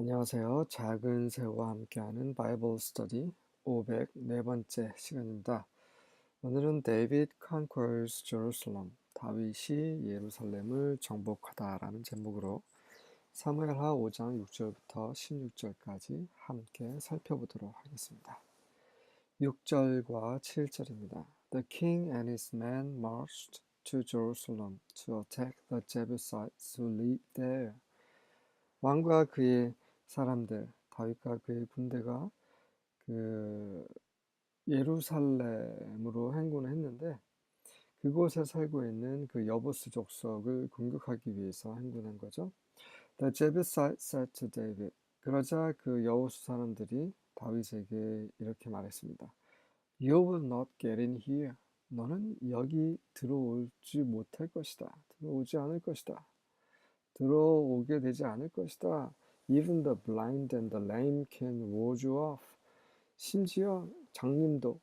안녕하세요. 작은 새우와 함께하는 바이블 스터디 504번째 시간입니다. 오늘은 데이빗 컨quers Jerusalem, 다윗이 예루살렘을 정복하다라는 제목으로 사무엘하 5장 6절부터 16절까지 함께 살펴보도록 하겠습니다. 6절과 7절입니다. The king and his men marched to Jerusalem to attack the Jebusites who lived there. 왕과 그의 사람들, 다윗과 그의 군대가 그 예루살렘으로 행군을 했는데 그곳에 살고 있는 그 여보스 족속을 공격하기 위해서 행군한 거죠. The Jebusites said to David. 그러자 그 여호수 사람들이 다윗에게 이렇게 말했습니다. You will not get in here. 너는 여기 들어올지 못할 것이다. 들어오지 않을 것이다. 들어오게 되지 않을 것이다. Even the blind and the lame can ward you off. 심지어 장님도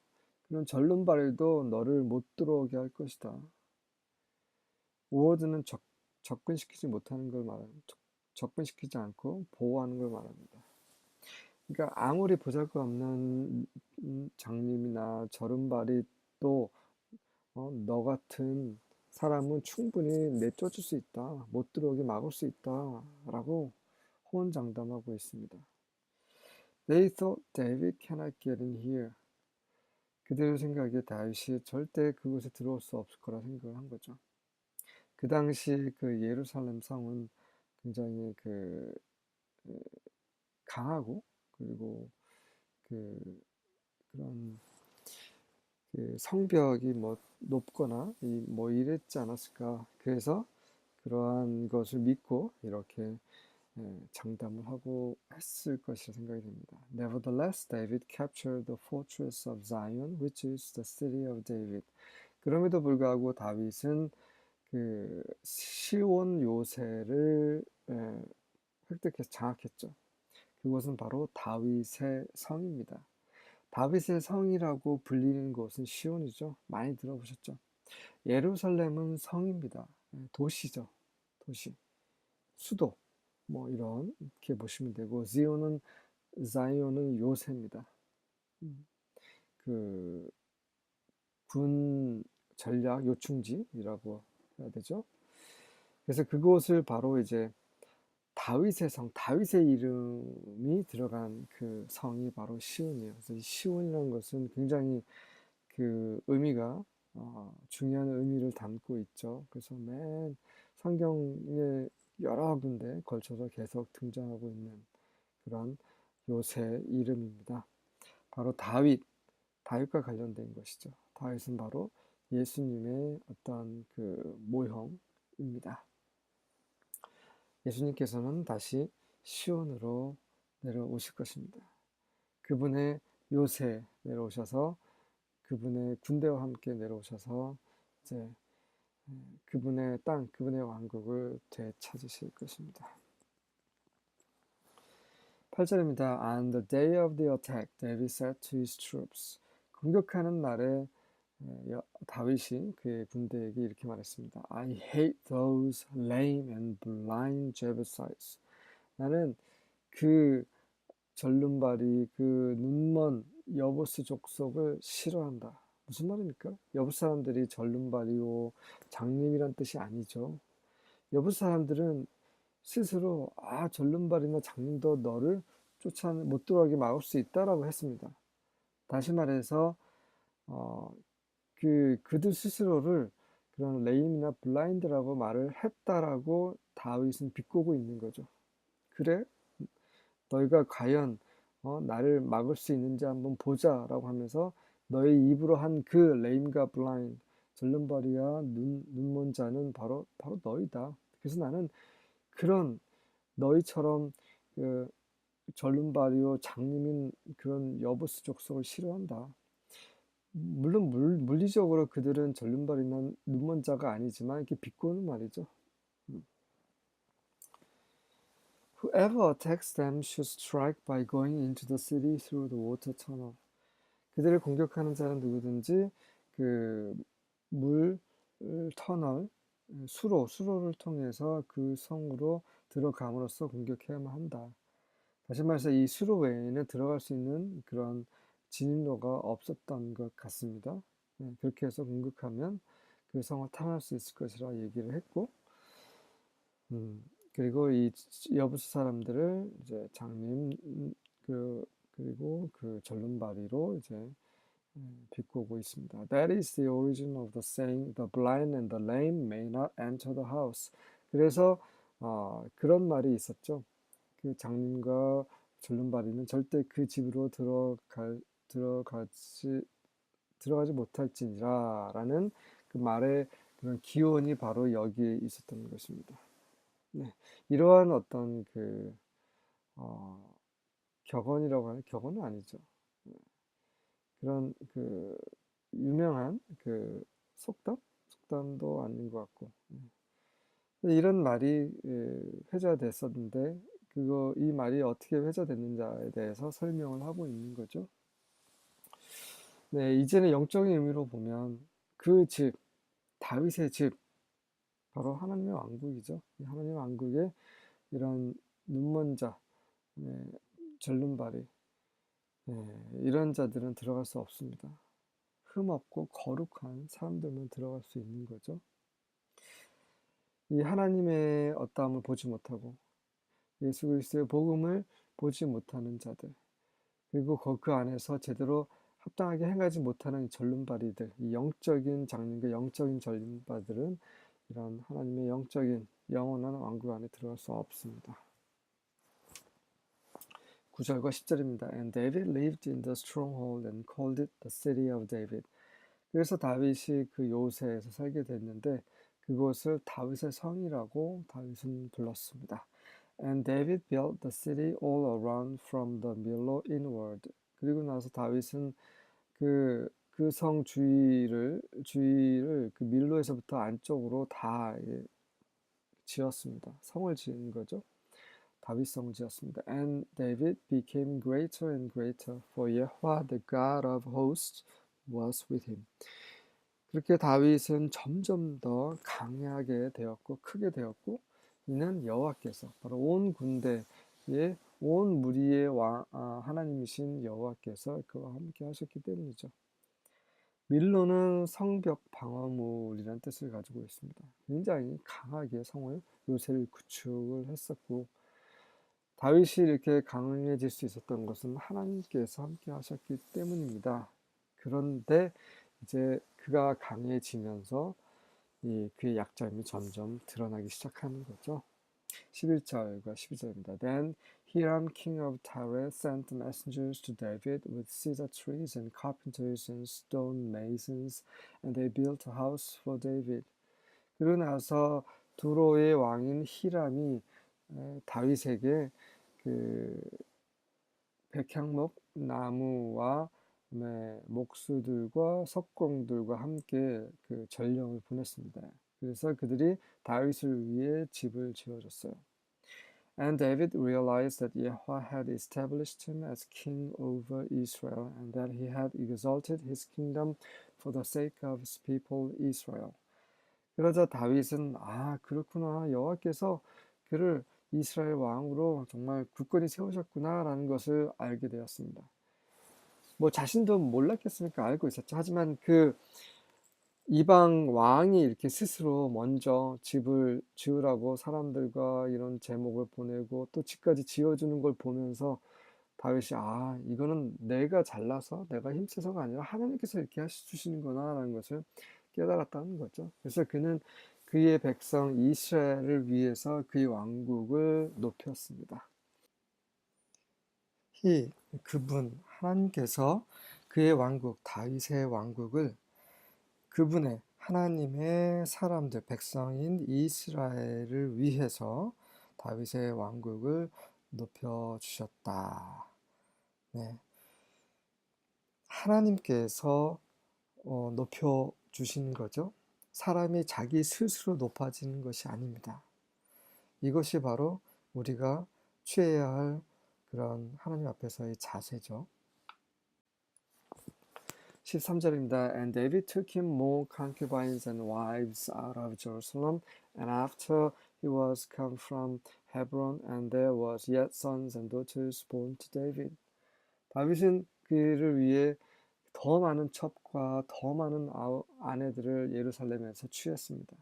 그런 절름발이도 너를 못 들어오게 할 것이다. ward는 적, 접근시키지 못하는 걸 말합니다. 접근시키지 않고 보호하는 걸 말합니다. 그러니까 아무리 보잘것없는 장님이나 절름발이 또 어, 너 같은 사람은 충분히 내쫓을 수 있다. 못 들어오게 막을 수 있다. 라고 호언장담하고 있습니다. They thought David cannot get in here. 그들 생각에 다윗이 절대 그곳에 들어올 수 없을 거라 생각을 한 거죠. 그 당시 그 예루살렘 성은 굉장히 그, 그 강하고 그리고 그 그런 그 성벽이 뭐 높거나 뭐 이랬지 않았을까. 그래서 그러한 것을 믿고 이렇게 장담을 하고 했을 것이라 생각이 됩니다. Nevertheless, David captured the fortress of Zion, which is the city of David. 그럼에도 불구하고 다윗은 그 시온 요새를 획득해서 장악했죠. 그곳은 바로 다윗의 성입니다. 다윗의 성이라고 불리는 곳은 시온이죠. 많이 들어보셨죠? 예루살렘은 성입니다. 도시죠. 도시. 수도. 뭐 이런 이렇게 보시면 되고 지오는 자이온은 요새입니다. 음. 그군 전략 요충지라고 해야 되죠. 그래서 그곳을 바로 이제 다윗의 성, 다윗의 이름이 들어간 그 성이 바로 시온이에요. 그래서 시온이라는 것은 굉장히 그 의미가 어, 중요한 의미를 담고 있죠. 그래서 맨 성경에 여러 군데 걸쳐서 계속 등장하고 있는 그런 요새 이름입니다. 바로 다윗, 다윗과 관련된 것이죠. 다윗은 바로 예수님의 어떤 그 모형입니다. 예수님께서는 다시 시온으로 내려오실 것입니다. 그분의 요새 내려오셔서 그분의 군대와 함께 내려오셔서 이제 그분의 땅, 그분의 왕국을 되찾으실 것입니다. 8절입니다. On the day of the attack, David said to his troops. 공격하는 날에 다윗이 그의 군대에게 이렇게 말했습니다. I hate those lame and blind Jebusites. 나는 그 절름발이 그 눈먼 여보스 족속을 싫어한다. 무슨 말입니까? 여부 사람들이 절름발이고 장님이란 뜻이 아니죠. 여부 사람들은 스스로 아 절름발이나 장님도 너를 쫓아 못 들어가게 막을 수 있다라고 했습니다. 다시 말해서 어, 그 그들 스스로를 그런 레임이나 블라인드라고 말을 했다라고 다윗은 비꼬고 있는 거죠. 그래 너희가 과연 어, 나를 막을 수 있는지 한번 보자라고 하면서 너의 입으로 한 그 레임과 블라인 절름발이야 눈 눈먼 자는 바로 바로 너희다. 그래서 나는 그런 너희처럼 그 절름발이요 장님인 그런 여보스 족속을 싫어한다. 물론 물, 물리적으로 그들은 절름발이나 눈먼 자가 아니지만 이렇게 비꼬는 말이죠. 음. Whoever attacks them should strike by going into the city through the water tunnel. 그들을 공격하는 자는 누구든지 그 물 터널 수로 수로를 통해서 그 성으로 들어감으로써 공격해야만 한다. 다시 말해서 이 수로 외에는 들어갈 수 있는 그런 진입로가 없었던 것 같습니다. 네, 그렇게 해서 공격하면 그 성을 탐할 수 있을 것이라 얘기를 했고, 음, 그리고 이 여부수 사람들을 이제 장님 음, 그 그리고 그 절름발이로 이제 음, 비꼬고 있습니다. That is the origin of the saying, the blind and the lame may not enter the house. 그래서 어, 그런 말이 있었죠. 그 장님과 절름발이는 절대 그 집으로 들어갈 들어가지 들어가지 못할지니라라는 그 말의 그런 기원이 바로 여기에 있었던 것입니다. 네, 이러한 어떤 그 어, 격언이라고 하는 격언은 아니죠. 네, 그런 그 유명한 그 속담 속담도 아닌 것 같고 네. 이런 말이 예, 회자됐었는데 그거 이 말이 어떻게 회자됐는지에 대해서 설명을 하고 있는 거죠. 네, 이제는 영적인 의미로 보면 그 집, 다윗의 집, 바로 하나님의 왕국이죠. 하나님의 왕국에 이런 눈먼 자, 네, 절름발이, 네, 이런 자들은 들어갈 수 없습니다. 흠없고 거룩한 사람들만 들어갈 수 있는 거죠. 이 하나님의 어떠함을 보지 못하고 예수 그리스도의 복음을 보지 못하는 자들, 그리고 그 안에서 제대로 합당하게 행하지 못하는 전륜발이들, 이 영적인 장님과 영적인 전륜발들은 이런 하나님의 영적인 영원한 왕국 안에 들어갈 수 없습니다. 9절과 10절입니다. And David lived in the stronghold and called it the city of David. 그래서 다윗이 그 요새에서 살게 됐는데 그곳을 다윗의 성이라고 다윗은 불렀습니다. And David built the city all around from the Millo inward. 그리고 나서 다윗은 그, 그 성 주위를, 주위를 그 밀로에서부터 안쪽으로 다 지었습니다. 성을 지은 거죠. 다윗성을 지었습니다. And David became greater and greater, for Yahweh, the God of hosts, was with him. 그렇게 다윗은 점점 더 강하게 되었고 크게 되었고 이는 여호와께서 바로 온 군대의 온 무리의 왕, 아, 하나님이신 여호와께서 그와 함께 하셨기 때문이죠. 밀로는 성벽 방어물이라는 뜻을 가지고 있습니다. 굉장히 강하게 성을 요새를 구축을 했었고 다윗이 이렇게 강해질 수 있었던 것은 하나님께서 함께 하셨기 때문입니다. 그런데 이제 그가 강해지면서 이 그의 약점이 점점 드러나기 시작하는 거죠. 11절과 12절입니다. Then Hiram, king of Tyre, sent messengers to David with cedar trees and carpenters and stone masons, and they built a house for David. 그러고 나서 두로의 왕인 히람이 다윗에게 그 백향목 나무와 목수들과 석공들과 함께 그 전령을 보냈습니다. 그래서 그들이 다윗을 위해 집을 지어줬어요. And David realized that Yahweh had established him as king over Israel and that he had exalted his kingdom for the sake of his people Israel. 그러자 다윗은 아 그렇구나 여호와께서 그를 이스라엘 왕으로 정말 굳건히 세우셨구나라는 것을 알게 되었습니다. 뭐 자신도 몰랐겠습니까? 알고 있었죠. 하지만 그 이방 왕이 이렇게 스스로 먼저 집을 지으라고 사람들과 이런 제목을 보내고 또 집까지 지어주는 걸 보면서 다윗이 아 이거는 내가 잘나서 내가 힘써서가 아니라 하나님께서 이렇게 하시주시는구나라는 것을 깨달았다는 거죠. 그래서 그는 그의 백성 이스라엘을 위해서 그의 왕국을 높였습니다. 이 그분 하나님께서 그의 왕국 다윗의 왕국을 그분의 하나님의 사람들 백성인 이스라엘을 위해서 다윗의 왕국을 높여 주셨다. 네. 하나님께서 어, 높여 주신 거죠. 사람이 자기 스스로 높아지는 것이 아닙니다. 이것이 바로 우리가 취해야 할 그런 하나님 앞에서의 자세죠. 13절입니다. And David took him more concubines and wives out of Jerusalem, and after he was come from Hebron, and there was yet sons and daughters born to David. 다윗은 그를 위해 더 많은 첩과 더 많은 아내들을 예루살렘에서 취했습니다.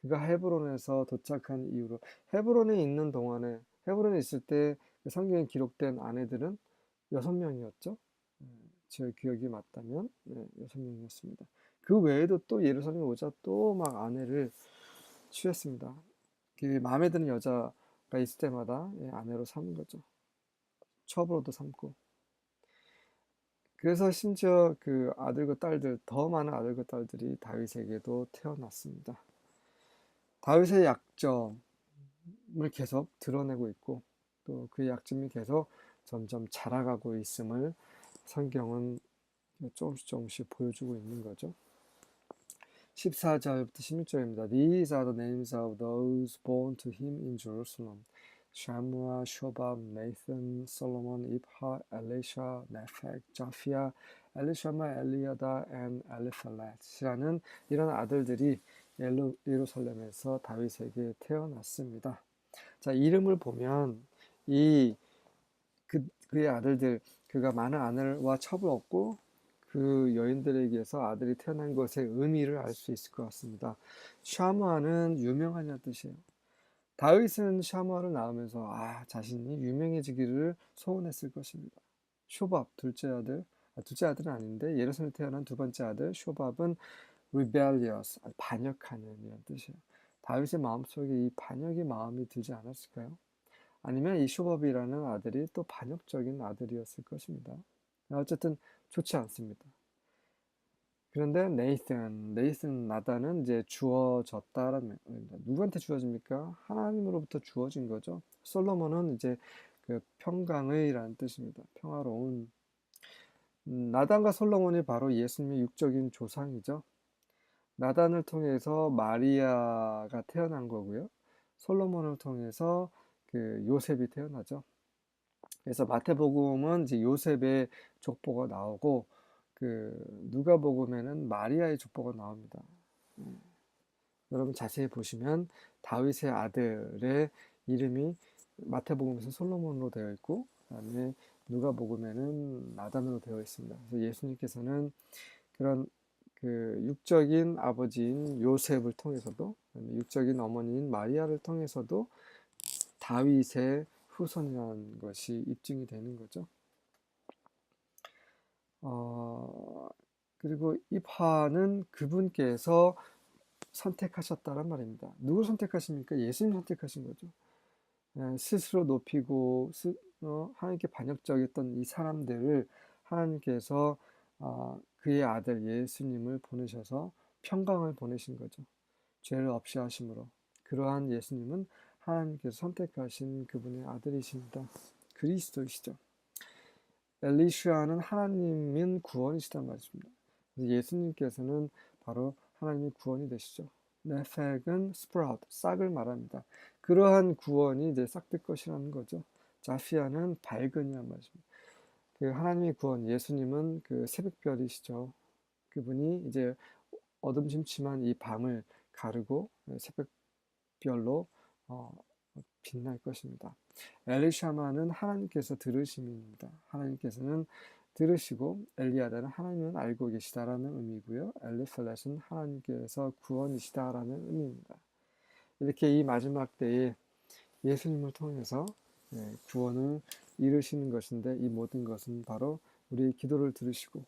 그가 헤브론에서 도착한 이후로 헤브론에 있는 동안에 헤브론에 있을 때그 성경에 기록된 아내들은 여섯 명이었죠. 음, 제 기억이 맞다면 네, 여섯 명이었습니다. 그 외에도 또 예루살렘에 오자 또 막 아내를 취했습니다. 그 마음에 드는 여자가 있을 때마다 예, 아내로 삼은 거죠. 첩으로도 삼고. 그래서 심지어 그 아들과 딸들, 더 많은 아들과 딸들이 다윗에게도 태어났습니다. 다윗의 약점을 계속 드러내고 있고, 또 그 약점이 계속 점점 자라가고 있음을 성경은 조금씩 조금씩 보여주고 있는 거죠. 14절부터 16절입니다. These are the names of those born to him in Jerusalem. Shammua, Shobab, Nathan, Solomon, Ibha, Elisha, Nepheg, Japhia, 엘리샤마, 엘리야다, and 엘리펠렛이라는 이런 아들들이 예루, 예루살렘에서 다윗에게 태어났습니다. 자, 이름을 보면 이 그, 그의 아들들, 그가 많은 아내와 첩을 얻고 그 여인들에게서 아들이 태어난 것의 의미를 알 수 있을 것 같습니다. 샤무아는 유명하냐는 뜻이에요. 다윗은 샤무아를 낳으면서 아 자신이 유명해지기를 소원했을 것입니다. 쇼밥 둘째 아들, 아, 둘째 아들은 아닌데 예루살렘에 태어난 두 번째 아들 쇼밥은 rebellious, 아, 반역하는 이런 뜻이에요. 다윗의 마음속에 이 반역의 마음이 들지 않았을까요? 아니면 이 쇼밥이라는 아들이 또 반역적인 아들이었을 것입니다. 어쨌든 좋지 않습니다. 그런데 네이슨, 네이슨 나단은 이제 주어졌다라는. 누구한테 주어집니까? 하나님으로부터 주어진 거죠. 솔로몬은 이제 그 평강의라는 뜻입니다. 평화로운. 음, 나단과 솔로몬이 바로 예수님의 육적인 조상이죠. 나단을 통해서 마리아가 태어난 거고요. 솔로몬을 통해서 그 요셉이 태어나죠. 그래서 마태복음은 이제 요셉의 족보가 나오고 그 누가복음에는 마리아의 족보가 나옵니다. 음. 여러분 자세히 보시면 다윗의 아들의 이름이 마태복음에서 솔로몬으로 되어 있고 그다음에 누가복음에는 나단으로 되어 있습니다. 그래서 예수님께서는 그런 그 육적인 아버지인 요셉을 통해서도 육적인 어머니인 마리아를 통해서도 다윗의 후손이라는 것이 입증이 되는 거죠. 어, 그리고 입하는 그분께서 선택하셨다란 말입니다. 누구 선택하십니까? 예수님 선택하신 거죠. 예, 스스로 높이고 스, 어, 하나님께 반역적이었던 이 사람들을 하나님께서 어, 그의 아들 예수님을 보내셔서 평강을 보내신 거죠. 죄를 없이 하심으로. 그러한 예수님은 하나님께서 선택하신 그분의 아들이십니다. 그리스도이시죠. 엘리시아는 하나님인 구원이시단 말입니다. 예수님께서는 바로 하나님의 구원이 되시죠. 네펙은 스프라우트, 싹을 말합니다. 그러한 구원이 이제 싹될 것이라는 거죠. 자피아는 밝은이란 말입니다. 그 하나님의 구원, 예수님은 그 새벽별이시죠. 그분이 이제 어둠침침한 이 밤을 가르고 새벽별로 어, 빛날 것입니다. 엘리샤마는 하나님께서 들으심입니다. 하나님께서는 들으시고 엘리야다는 하나님은 알고 계시다라는 의미고요. 엘리펠렛은 하나님께서 구원이시다라는 의미입니다. 이렇게 이 마지막 때에 예수님을 통해서 예, 구원을 이루시는 것인데 이 모든 것은 바로 우리의 기도를 들으시고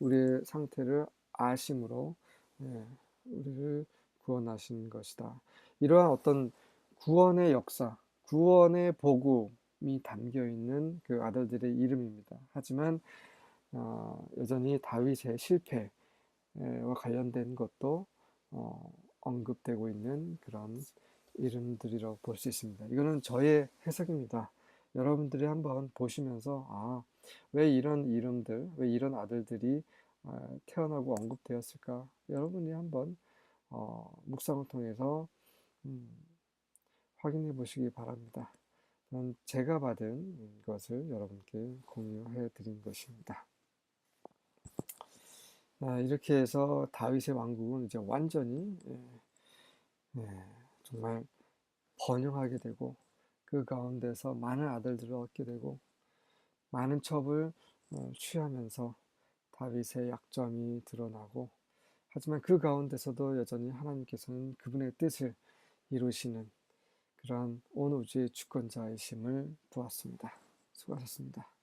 우리의 상태를 아심으로 예, 우리를 구원하신 것이다. 이러한 어떤 구원의 역사, 구원의 복음이 담겨 있는 그 아들들의 이름입니다. 하지만 어, 여전히 다윗의 실패와 관련된 것도 어, 언급되고 있는 그런 이름들이라고 볼 수 있습니다. 이거는 저의 해석입니다. 여러분들이 한번 보시면서 아, 왜 이런 이름들, 왜 이런 아들들이 어, 태어나고 언급되었을까? 여러분이 한번 어, 묵상을 통해서 음, 확인해 보시기 바랍니다. 제가 받은 것을 여러분께 공유해 드린 것입니다. 아, 이렇게 해서 다윗의 왕국은 이제 완전히 예, 예, 정말 번영하게 되고 그 가운데서 많은 아들들을 얻게 되고 많은 첩을 어, 취하면서 다윗의 약점이 드러나고 하지만 그 가운데서도 여전히 하나님께서는 그분의 뜻을 이루시는 그러한 온 우주의 주권자의심을 보았습니다. 수고하셨습니다.